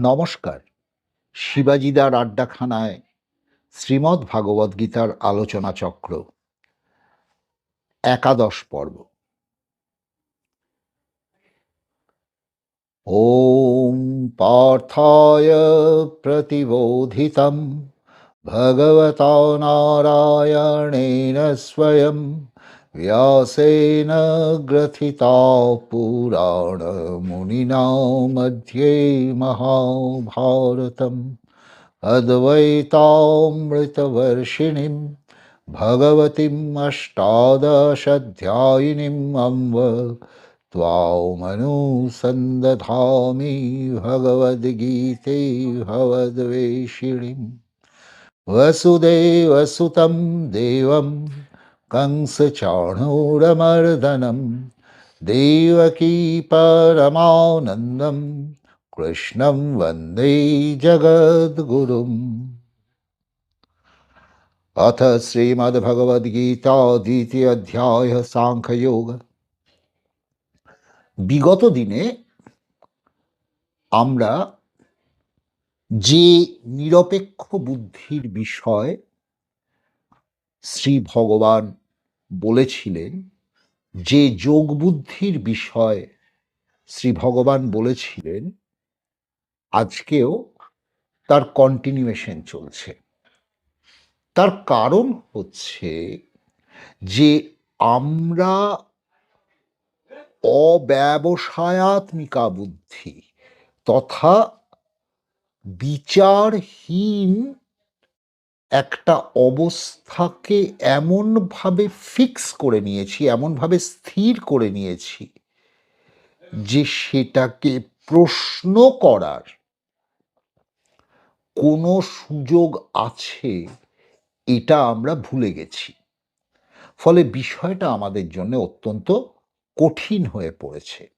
নমস্কার। শিবাজিদার আড্ডাখানায় শ্রীমদ্ ভাগবত গীতার আলোচনা চক্র, একাদশ পর্ব। ওম পার্থায় প্রতিবোধিতম, ভগবতা নারায়ণেন স্বয়ং। व्यासेन ग्रथिता पुराणमुनिना मध्ये महाभारतम्। अद्वैतामृतवर्षिणीं भगवतीम् अष्टादशाध्यायिनीम् अम्ब त्वामनुसन्दधामि भगवद्गीते भवद्वेषिणीम् वसुदेवसुतं देवम् कंसचाणूरमर्दनं देवकी परमानन्दं कृष्णं वन्दे जगद्गुरुम् अथ শ্রীমদ্ভগবদ্গীতা দ্বিতীয় অধ্যায় সাংখ্যযোগ বিগত দিনে আমরা যে নিরপেক্ষ বুদ্ধির বিষয় শ্রী ভগবান বলেছিলেন, যে যোগ বুদ্ধির বিষয় শ্রী ভগবান বলেছিলেন, আজকেও তার কন্টিনিউয়েশন চলছে। তার কারণ হচ্ছে যে আমরা অব্যবসায়াত্মিকা বুদ্ধি তথা বিচারহীন একটা অবস্থাকে এমনভাবে ফিক্স করে নিয়েছি, এমনভাবে স্থির করে নিয়েছি যে সেটাকে প্রশ্ন করার কোনো সুযোগ আছে, এটা আমরা ভুলে গেছি। ফলে বিষয়টা আমাদের জন্য অত্যন্ত কঠিন হয়ে পড়েছে।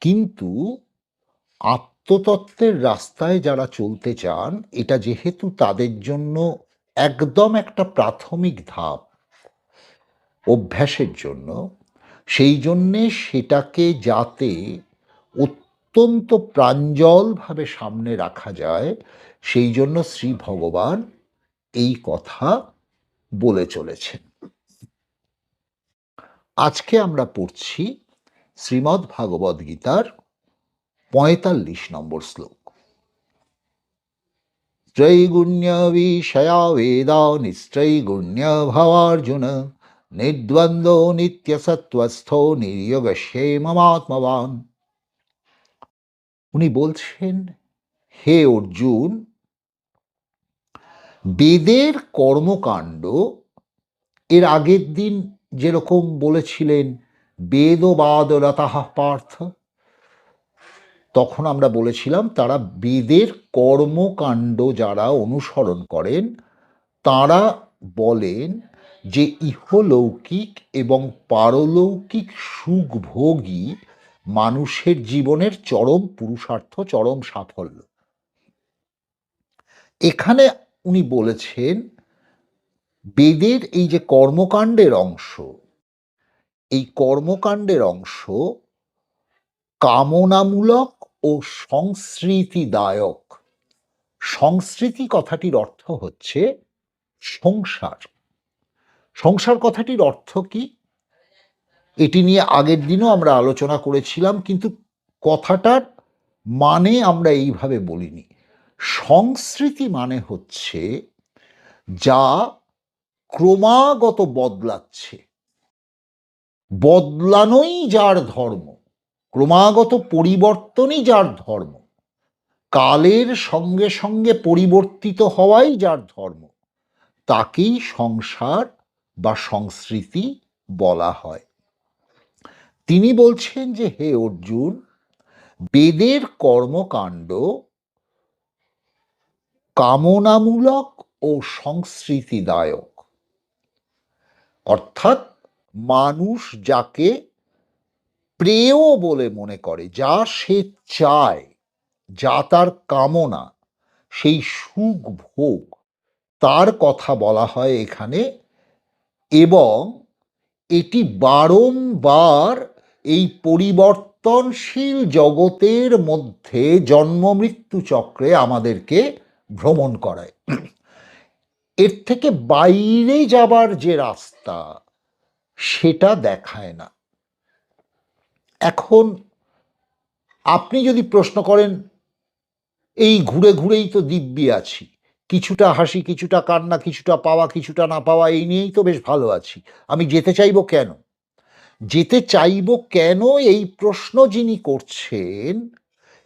কিন্তু আত্মতত্ত্বের রাস্তায় যারা চলতে চান, এটা যেহেতু তাদের জন্য একদম একটা প্রাথমিক ধাপ অভ্যাসের জন্য, সেই জন্যে সেটাকে যাতে অত্যন্ত প্রাঞ্জলভাবে সামনে রাখা যায়, সেই জন্য শ্রী ভগবান এই কথা বলে চলেছেন। আজকে আমরা পড়ছি শ্রীমদ্ ভাগবত গীতার পঁয়তাল্লিশ নম্বর শ্লোক। ত্রৈগুণ্য বিষয়া বেদা নিশ্চৈগুণ্য ভবার্জুন নির্দ্বন্দ্ব নিত্য সত্ত্বস্থ নির্যোগস্যে মমাত্মবান উনি বলছেন, হে অর্জুন, বেদের কর্মকাণ্ড, এর আগের দিন যেরকম বলেছিলেন বেদবাদরতাহ পার্থ তখন আমরা বলেছিলাম, তারা বেদের কর্মকাণ্ড যারা অনুসরণ করেন, তারা বলেন যে ইহলৌকিক এবং পারলৌকিক সুখভোগী মানুষের জীবনের চরম পুরুষার্থ, চরম সাফল্য। এখানে উনি বলেছেন, বেদের এই যে কর্মকাণ্ডের অংশ, এই কর্মকাণ্ডের অংশ কামনামূলক ও সংস্কৃতিদায়ক। সংস্কৃতি কথাটির অর্থ হচ্ছে সংসার। সংসার কথাটির অর্থ কি? এটি নিয়ে আগের দিনও আমরা আলোচনা করেছিলাম, কিন্তু কথাটার মানে আমরা এইভাবে বলিনি। সংস্কৃতি মানে হচ্ছে যা ক্রমাগত বদলাচ্ছে। বদলানোই যার ধর্ম। ক্রমাগত পরিবর্তনই যার ধর্ম। কালের সঙ্গে সঙ্গে পরিবর্তিত হওয়াই যার ধর্ম। তাকেই সংসার বা সংস্কৃতি বলা হয়। তিনি বলছেন যে, হে অর্জুন, বেদের কর্মকাণ্ড কামনামূলক ও সংস্কৃতিদায়ক। অর্থাৎ মানুষ যাকে প্রেয় বলে মনে করে, যা সে চায়, যা তার কামনা, সেই সুখ ভোগ, তার কথা বলা হয় এখানে। এবং এটি বারংবার এই পরিবর্তনশীল জগতের মধ্যে জন্ম মৃত্যু চক্রে আমাদেরকে ভ্রমণ করায়। এর থেকে বাইরে যাবার যে রাস্তা, সেটা দেখায় না। এখন আপনি যদি প্রশ্ন করেন, এই ঘুরে ঘুরেই তো দিব্যি আছি। কিছুটা হাসি, কিছুটা কান্না, কিছুটা পাওয়া, কিছুটা না পাওয়া, এই নিয়েই তো বেশ ভালো আছি। আমি যেতে চাইব কেন? যেতে চাইব কেন এই প্রশ্ন যিনি করছেন,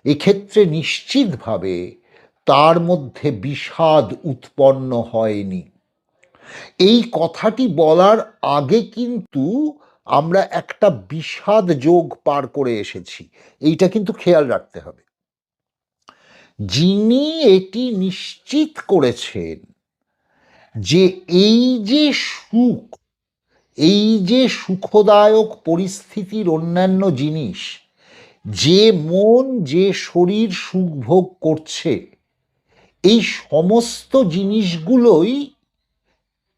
এক্ষেত্রে নিশ্চিতভাবে তার মধ্যে বিষাদ উৎপন্ন হয়নি। এই কথাটি বলার আগে কিন্তু আমরা একটা বিষাদ যোগ পার করে এসেছি। এইটা কিন্তু খেয়াল রাখতে হবে। যিনি এটি নিশ্চিত করেছেন যে এই যে সুখ, এই যে সুখদায়ক পরিস্থিতির অন্যান্য জিনিস, যে মন, যে শরীর সুখ ভোগ করছে, এই সমস্ত জিনিসগুলোই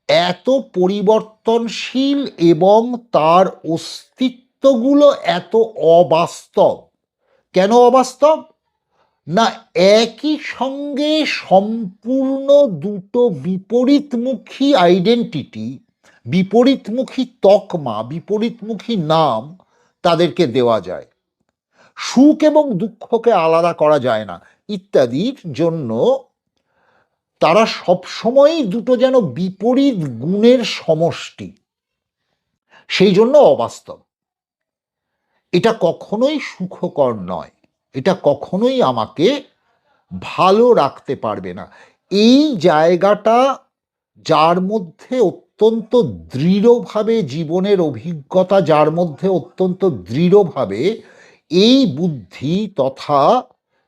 এত পরিবর্তনশীল এবং তার অস্তিত্বগুলো এত অবাস্তব। কেন অবাস্তব? না, একই সঙ্গে সম্পূর্ণ দুটো বিপরীতমুখী আইডেন্টিটি বিপরীতমুখী তকমা, বিপরীতমুখী নাম তাদেরকে দেওয়া যায়। সুখ এবং দুঃখকে আলাদা করা যায় না। ইত্যাদির জন্য তারা সবসময়ই দুটো যেন বিপরীত গুণের সমষ্টি। সেই জন্য অবাস্তব। এটা কখনোই সুখকর নয়। এটা কখনোই আমাকে ভালো রাখতে পারবে না। এই জায়গাটা যার মধ্যে অত্যন্ত দৃঢ়ভাবে জীবনের অভিজ্ঞতা, যার মধ্যে অত্যন্ত দৃঢ়ভাবে এই বুদ্ধি তথা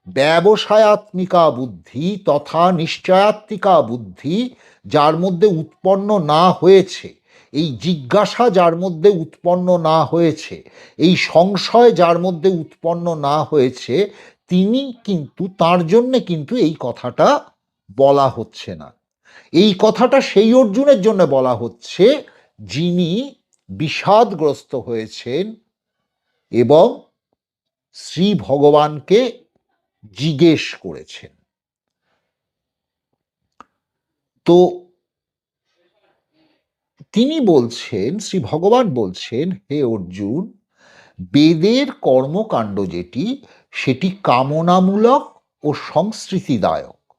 ব্যবসায়াত্মিকা বুদ্ধি তথা নিশ্চয়াত্মিকা বুদ্ধি যার মধ্যে উৎপন্ন না হয়েছে। এই জিজ্ঞাসা যার মধ্যে উৎপন্ন না হয়েছে, এই সংশয় যার মধ্যে উৎপন্ন না হয়েছে, তিনি কিন্তু, তার জন্যে কিন্তু এই কথাটা বলা হচ্ছে না। এই কথাটা সেই অর্জুনের জন্য বলা হচ্ছে যিনি বিষাদগ্রস্ত হয়েছেন এবং শ্রী ভগবানকে জিজ্ঞেস করেছেন। তো তিনি বলছেন, শ্রী ভগবান বলছেন, হে অর্জুন, বেদের কর্মকাণ্ড যেটি, সেটি কামনামূলক ও সংস্কৃতিদায়ক।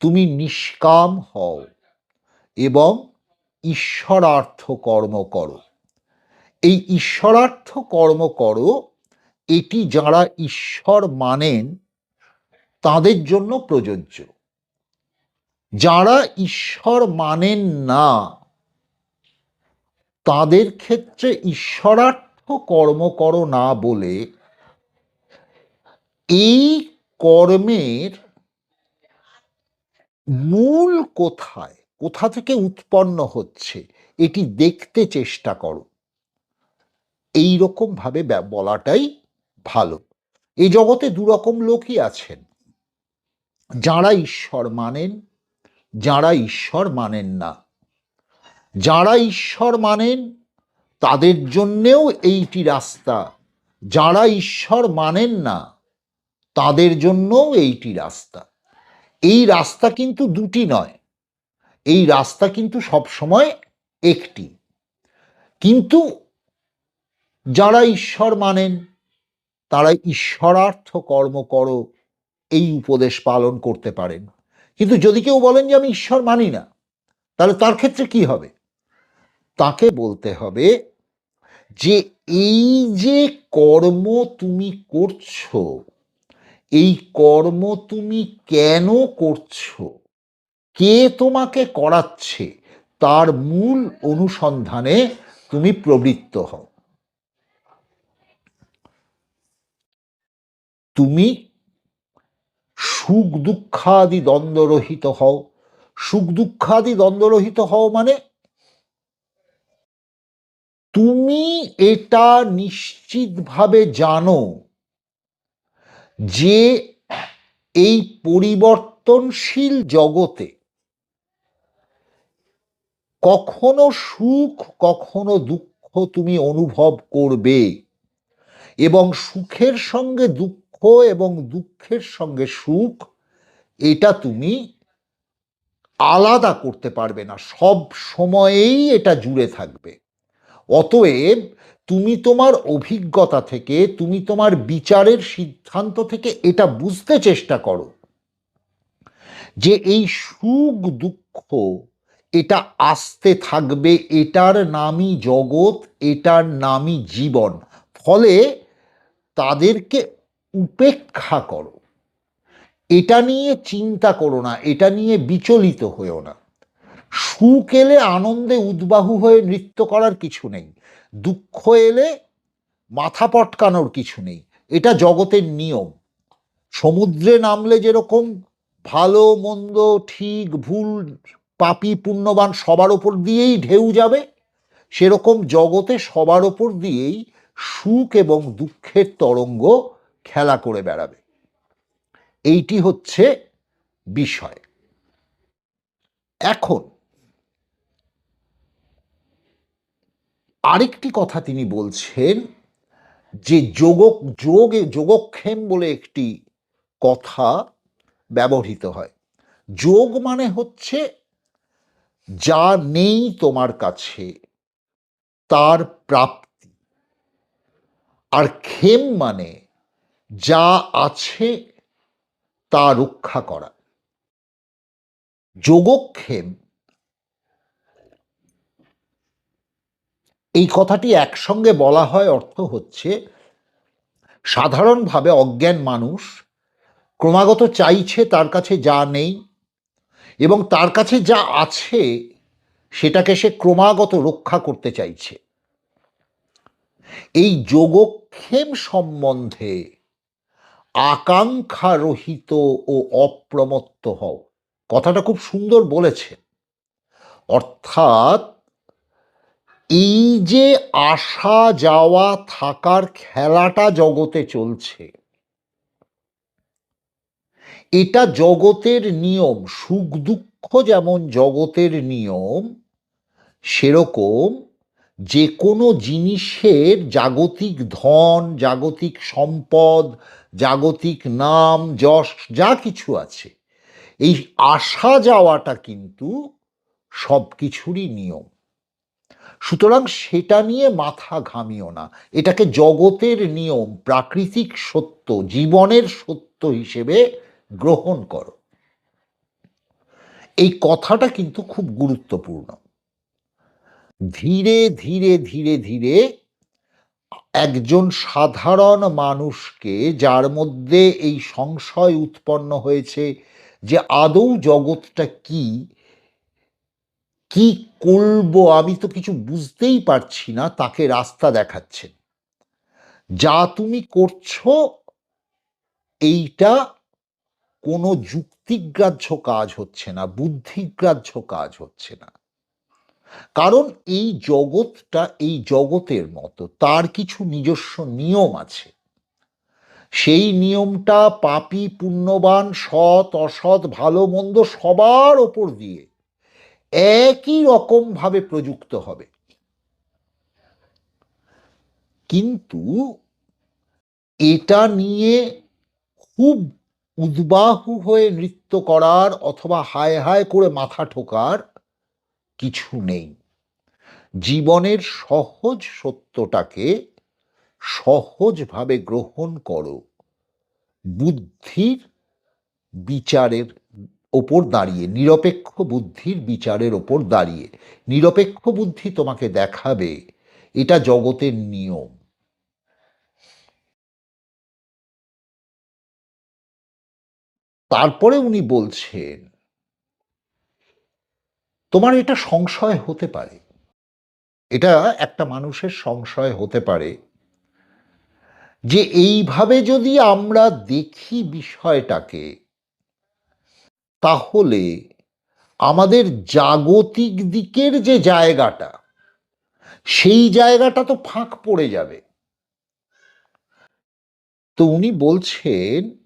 তুমি নিষ্কাম হও এবং ঈশ্বরার্থ কর্ম করো। এই ঈশ্বরার্থ কর্ম করো এটি যারা ঈশ্বর মানেন, তাদের জন্য প্রযোজ্য। যারা ঈশ্বর মানেন না, তাদের ক্ষেত্রে ঈশ্বরার্থ কর্ম করো না বলে এই কর্মের মূল কোথায়, কোথা থেকে উৎপন্ন হচ্ছে, এটি দেখতে চেষ্টা করো। এই রকম ভাবে ব্যা- বলাটাই ভালো। এই জগতে দুরকম লোকই আছেন। যারা ঈশ্বর মানেন, যারা ঈশ্বর মানেন না। যারা ঈশ্বর মানেন, তাদের জন্যেও এইটি রাস্তা। যারা ঈশ্বর মানেন না, তাদের জন্যও এইটি রাস্তা। এই রাস্তা কিন্তু দুটি নয়। এই রাস্তা কিন্তু সবসময় একটি। কিন্তু যারা ঈশ্বর মানেন তারা ঈশ্বরার্থ কর্ম করো, এই উপদেশ পালন করতে পারেন। কিন্তু যদি কেউ বলেন যে আমি ঈশ্বর মানি না, তাহলে তার ক্ষেত্রে কি হবে? তাকে বলতে হবে যে, এই যে কর্ম তুমি করছ, এই কর্ম তুমি কেন করছ, কে তোমাকে করাচ্ছে, তার মূল অনুসন্ধানে তুমি প্রবৃত্ত হও। তুমি সুখ দুঃখাদি দ্বন্দ্বরহিত হও। সুখ দুঃখাদি দ্বন্দ্বরহিত হও মানে তুমি এটা নিশ্চিতভাবে জানো যে এই পরিবর্তনশীল জগতে কখনো সুখ, কখনো দুঃখ তুমি অনুভব করবে এবং সুখের সঙ্গে দুঃখ এবং দুঃখের সঙ্গে সুখ, এটা তুমি আলাদা করতে পারবে না। সব সময়েই এটা জুড়ে থাকবে। অতএব তুমি তোমার অভিজ্ঞতা থেকে, তুমি তোমার বিচারের সিদ্ধান্ত থেকে এটা বুঝতে চেষ্টা করো যে এই সুখ, দুঃখ, এটা আসতে থাকবে, এটার নামই জগৎ, এটার নামই জীবন। ফলে তাদেরকে উপেক্ষা করো। এটা নিয়ে চিন্তা করো না, এটা নিয়ে বিচলিত হয়েও না। সুখ এলে আনন্দে উদ্বাহু হয়ে নৃত্য করার কিছু নেই, দুঃখ এলে মাথা পটকানোর কিছু নেই। এটা জগতের নিয়ম। সমুদ্রে নামলে যেরকম ভালো, মন্দ, ঠিক, ভুল, পাপি, পুণ্যবান সবার ওপর দিয়েই ঢেউ যাবে, সেরকম জগতে সবার ওপর দিয়েই সুখ এবং দুঃখের তরঙ্গ খেলা করে বেড়াবে। এইটি হচ্ছে বিষয়। এখন আরেকটি কথা তিনি বলছেন যে যোগ যোগে, যোগক্ষেম বলে একটি কথা ব্যবহৃত হয়। যোগ মানে হচ্ছে যা নেই তোমার কাছে, তার প্রাপ্তি। আর ক্ষেম মানে যা আছে তা রক্ষা করা। যোগক্ষেম এই কথাটি একসঙ্গে বলা হয় অর্থ হচ্ছে, সাধারণভাবে অজ্ঞান মানুষ ক্রমাগত চাইছে তার কাছে যা নেই এবং তার কাছে যা আছে সেটাকে সে ক্রমাগত রক্ষা করতে চাইছে। এই যোগক্ষেম সম্বন্ধে আকাঙ্ক্ষা রহিত ও অপ্রমত্ত হও। কথাটা খুব সুন্দর বলেছে। অর্থাৎ, এই যে আসা যাওয়া থাকার খেলাটা জগতে চলছে, এটা জগতের নিয়ম, সুখ দুঃখ যেমন জগতের নিয়ম, সেরকম যে কোনো জিনিসের জাগতিক ধন, জাগতিক সম্পদ জাগতিক নাম, যশ, যা কিছু আছে। এই আসা যাওয়াটা কিন্তু সব কিছুরই নিয়ম। সুতরাং সেটা নিয়ে মাথা ঘামিও না। এটাকে জগতের নিয়ম, প্রাকৃতিক সত্য, জীবনের সত্য হিসেবে গ্রহণ করো। এই কথাটা কিন্তু খুব গুরুত্বপূর্ণ। ধীরে ধীরে ধীরে ধীরে একজন সাধারণ মানুষকে যার মধ্যে এই সংশয় উৎপন্ন হয়েছে যে আদৌ জগৎটা কি কি করব আমি তো কিছু বুঝতেই পারছি না, তাকে রাস্তা দেখাচ্ছেন যা তুমি করছ, এইটা কোনো যুক্তিগ্রাহ্য কাজ হচ্ছে না, বুদ্ধিগ্রাহ্য কাজ হচ্ছে না। কারণ এই জগৎটা, এই জগতের মতো, তার কিছু নিজস্ব নিয়ম আছে। সেই নিয়মটা পাপি, পুণ্যবান, সৎ, অসৎ, ভালো, মন্দ সবার ওপর দিয়ে একই রকমভাবে প্রযুক্ত হবে। কিন্তু এটা নিয়ে খুব উদ্বাহু হয়ে নৃত্য করার অথবা হায় হায় করে মাথা ঠোকার কিছু নেই। জীবনের সহজ সত্যটাকে সহজভাবে গ্রহণ করো। বুদ্ধির বিচারের ওপর দাঁড়িয়ে, নিরপেক্ষ বুদ্ধির বিচারের ওপর দাঁড়িয়ে, নিরপেক্ষ বুদ্ধি তোমাকে দেখাবে। এটা জগতের নিয়ম। তারপরে উনি বলছেন তোমার এটা সংশয় হতে পারে। এটা একটা মানুষের সংশয় হতে পারে যে এইভাবে যদি আমরা দেখি বিষয়টাকে, তাহলে আমাদের জাগতিক দিকের যে জায়গাটা, সেই জায়গাটা তো ফাঁক পড়ে যাবে। তো উনি বলছেন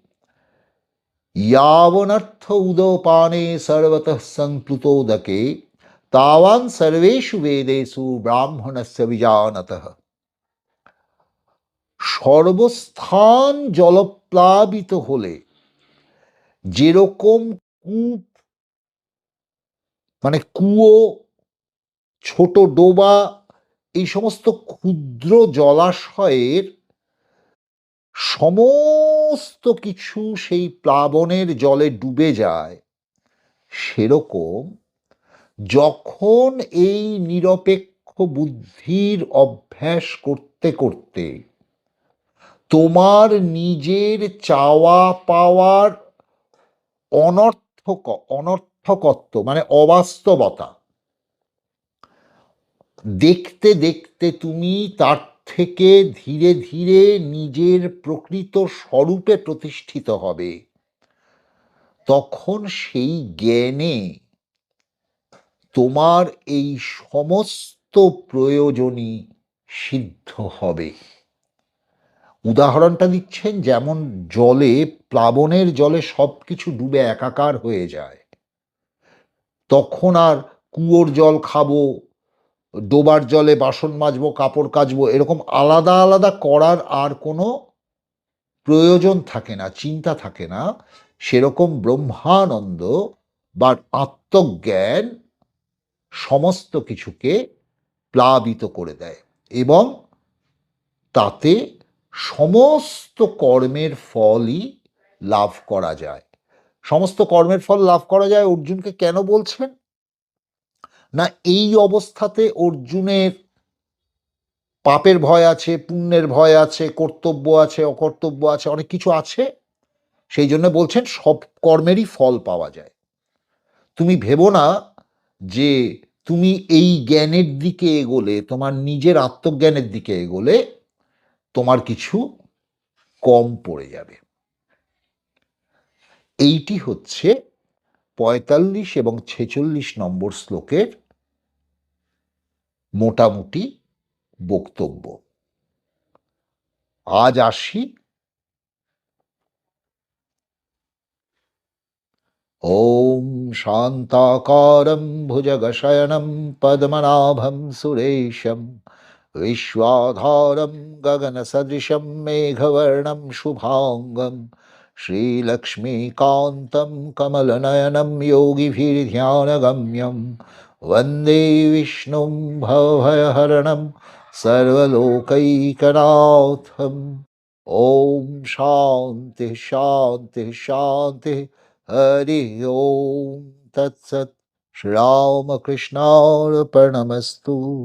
यावनर्थ उदोपाने सर्वतः संप्लुतोदके तावान् सर्वेषु वेदेषु ब्राह्मणस्य विजानतः সর্বস্থান জলপ্লাবিত হলে যেরকম কূপ মানে কুয়ো ছোট ডোবা এই সমস্ত ক্ষুদ্র জলাশয়ের সমস্ত কিছু সেই প্লাবনের জলে ডুবে যায়। সেরকম যখন এই নিরপেক্ষ বুদ্ধির অভ্যাস করতে করতে তোমার নিজের চাওয়া পাওয়ার অনর্থক, অনর্থকত্ব মানে অবাস্তবতা, দেখতে দেখতে তুমি তার থেকে ধীরে ধীরে নিজের প্রকৃত স্বরূপে প্রতিষ্ঠিত হবে। তখন সেই জ্ঞানে তোমার এই সমস্ত প্রয়োজনই সিদ্ধ হবে। উদাহরণটা দিচ্ছেন, যেমন জলে, প্লাবনের জলে সব কিছু ডুবে একাকার হয়ে যায়। তখন আর কুয়োর জল খাব ডোবার জলে বাসন মাজবো, কাপড় কাচবো, এরকম আলাদা আলাদা করার আর কোনো প্রয়োজন থাকে না, চিন্তা থাকে না। সেরকম ব্রহ্মানন্দ বা আত্মজ্ঞান সমস্ত কিছুকে প্লাবিত করে দেয় এবং তাতে সমস্ত কর্মের ফলই লাভ করা যায়। সমস্ত কর্মের ফল লাভ করা যায়? অর্জুনকে কেন বলছেন? না এই অবস্থাতে অর্জুনের পাপের ভয় আছে, পুণ্যের ভয় আছে, কর্তব্য আছে, অকর্তব্য আছে, অনেক কিছু আছে। সেই জন্য বলছেন সব কর্মেরই ফল পাওয়া যায়। তুমি ভেবো না যে তুমি এই জ্ঞানের দিকে এগোলে, তোমার নিজের আত্মজ্ঞানের দিকে এগোলে, তোমার কিছু কম পড়ে যাবে। এইটি হচ্ছে পঁয়তাল্লিশ এবং ছেচল্লিশ নম্বর শ্লোকের মোটামুটি বক্তব্য আজ আসি ॐ शान्ताकारं भुजगशयनं पद्मनाभं सुरेशं विश्वाधारं गगनसदृशं मेघवर्णं शुभाङ्गं श्रीलक्ष्मीकान्तं कमलनयनं योगिभिर्ध्यानगम्यं वंदे विष्णुं भवभयहरणं सर्वलोकैकनाथम्। ॐ शान्तिः शान्तिः शान्तिः। हरि ॐ तत्सत् श्रीरामकृष्णार्पणमस्तु।